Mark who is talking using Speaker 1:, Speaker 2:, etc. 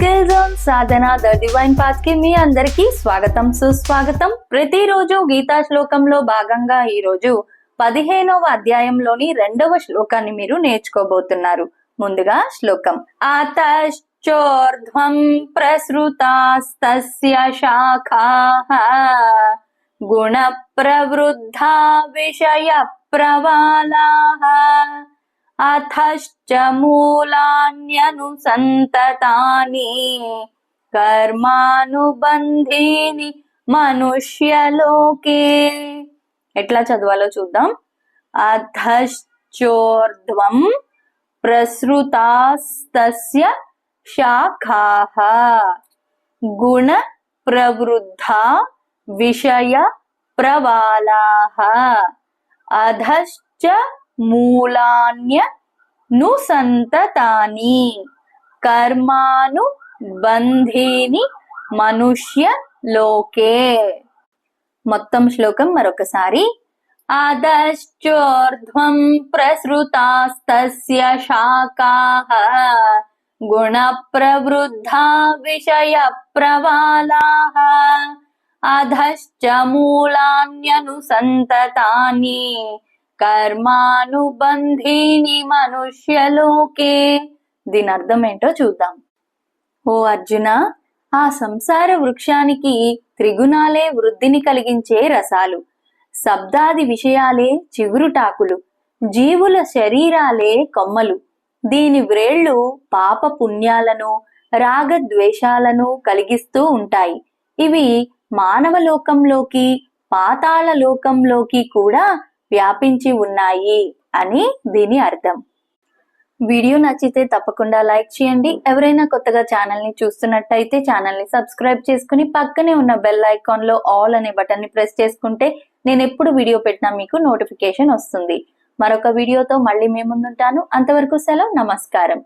Speaker 1: Skill zone Sadhana the divine పాత్కి మీ అందరికీ స్వాగతం సుస్వాగతం. ప్రతిరోజు గీతా శ్లోకంలో భాగంగా ఈ రోజు పదిహేనవ అధ్యాయంలోని రెండవ శ్లోకాన్ని మీరు నేర్చుకోబోతున్నారు. ముందుగా శ్లోకం. ఆతశ్చోర్ధ్వం ప్రసృతాస్తస్య శాఖా గుణ ప్రవృద్ధ విషయ ప్రవాళా అథశ్చ మూలాన్యనుసంతతాని కర్మానుబంధీని మనుష్యలోకే. ఎట్లా చదవాలో చూద్దాం. అధశ్చోర్ధ్వం ప్రసృతాస్తస్య శాఖాః. గుణ ప్రవృద్ధా విషయ ప్రవాళాః అధశ్చ మూలాన్య నుసంతతాని కర్మాను బంధీని మనుష్య లోకే మొత్తం శ్లోకం మరొకసారి. అధశ్చోర్ధ్వం ప్రసృతాస్తస్య శాఖాః గుణ ప్రవృద్ధా విషయ ప్రవాలాః అధశ్చ మూలాన్యనుసంతతాని కర్మానుబంధీని మనుష్యలోకే. దీని అర్థం ఏంటో చూద్దాం. ఓ అర్జున ఆ సంసార వృక్షానికి త్రిగుణాలే వృద్ధిని కలిగించే రసాలు. శబ్దాది విషయాలే చిగురుటాకులు. జీవుల శరీరాలే కొమ్మలు. దీని వ్రేళ్ళు పాప పుణ్యాలను రాగద్వేషాలను కలిగిస్తూ ఉంటాయి. ఇవి మానవ లోకంలోకి పాతాళ లోకంలోకి కూడా వ్యాపించి ఉన్నాయి అని దీని అర్థం. వీడియో నచ్చితే తప్పకుండా లైక్ చేయండి. ఎవరైనా కొత్తగా ఛానల్ని చూస్తున్నట్టయితే ఛానల్ని సబ్స్క్రైబ్ చేసుకుని పక్కనే ఉన్న బెల్ ఐకాన్లో ఆల్ అనే బటన్ని ప్రెస్ చేసుకుంటే నేను ఎప్పుడు వీడియో పెట్టినా మీకు నోటిఫికేషన్ వస్తుంది. మరొక వీడియోతో మళ్ళీ మీ ముందుంటాను. అంతవరకు సెలవు నమస్కారం.